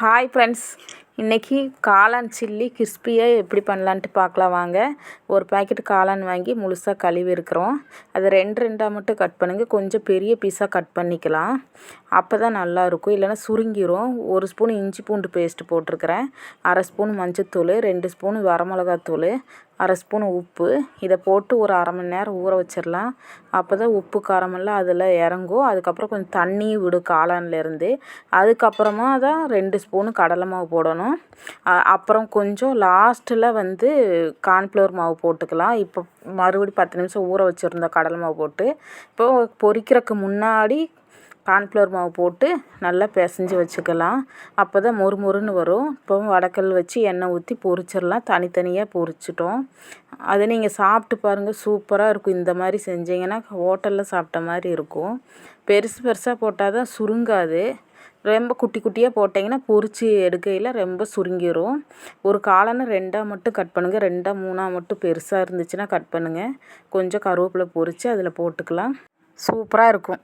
Hi friends இன்றைக்கி காளான் chilli கிறிஸ்பியாக எப்படி பண்ணலான்ட்டு பார்க்கலாம் வாங்க. ஒரு பாக்கெட் காளான் வாங்கி முழுசாக கழுவி இருக்கிறோம் அதை ரெண்டு ரெண்டாக மட்டும் கட் பண்ணுங்கள் கொஞ்சம் பெரிய பீஸாக கட் பண்ணிக்கலாம். அப்போ தான் நல்லாயிருக்கும் இல்லைன்னா சுருங்கிரும். ஒரு ஸ்பூன் இஞ்சி பூண்டு பேஸ்ட்டு போட்டிருக்கிறேன். அரை ஸ்பூன் மஞ்சத்தூள் ரெண்டு ஸ்பூன் வரமிளகாத்தூள் அரை ஸ்பூன் உப்பு. இதை போட்டு ஒரு அரை மணி நேரம் ஊற வச்சிடலாம். அப்போ தான் உப்பு காரமெல்லாம் அதில் இறங்கும். அதுக்கப்புறம் கொஞ்சம் தண்ணி விடும் காளான்லேருந்து அதுக்கப்புறமா தான் ரெண்டு ஸ்பூனு கடலை மாவு போடணும். அப்புறம் கொஞ்சம் லாஸ்ட்டில் வந்து கார்ன்ஃப்ளவர் மாவு போட்டுக்கலாம். இப்போ மறுபடியும் பத்து நிமிஷம் ஊற வச்சுருந்த கடலை மாவு போட்டு. இப்போ பொரிக்கிறதுக்கு முன்னாடி கார்ன்ஃப்ளவர் மாவு போட்டு நல்லா பிசைஞ்சு வச்சுக்கலாம். அப்போ தான் மொறு மொறுன்னு வரும். இப்போ வடக்கல் வச்சு எண்ணெய் ஊற்றி பொரிச்சிடலாம். தனித்தனியாக பொரிச்சிட்டோம். அதை நீங்கள் சாப்பிட்டு பாருங்கள் சூப்பராக இருக்கும். இந்த மாதிரி செஞ்சீங்கன்னா ஹோட்டலில் சாப்பிட்ட மாதிரி இருக்கும். பெருசு பெருசாக போட்டால் தான் சுருங்காது. ரொம்ப குட்டி குட்டியாக போட்டிங்கன்னா பொரித்து எடுக்கையில் ரொம்ப சுருங்கிடும் ஒரு காளானை ரெண்டாக மட்டும் கட் பண்ணுங்கள் ரெண்டாக மூணாக மட்டும் பெருசாக இருந்துச்சுன்னா கட் பண்ணுங்கள் கொஞ்சம் கருவேப்பிலை பொரித்து அதில் போட்டுக்கலாம். சூப்பராக இருக்கும்.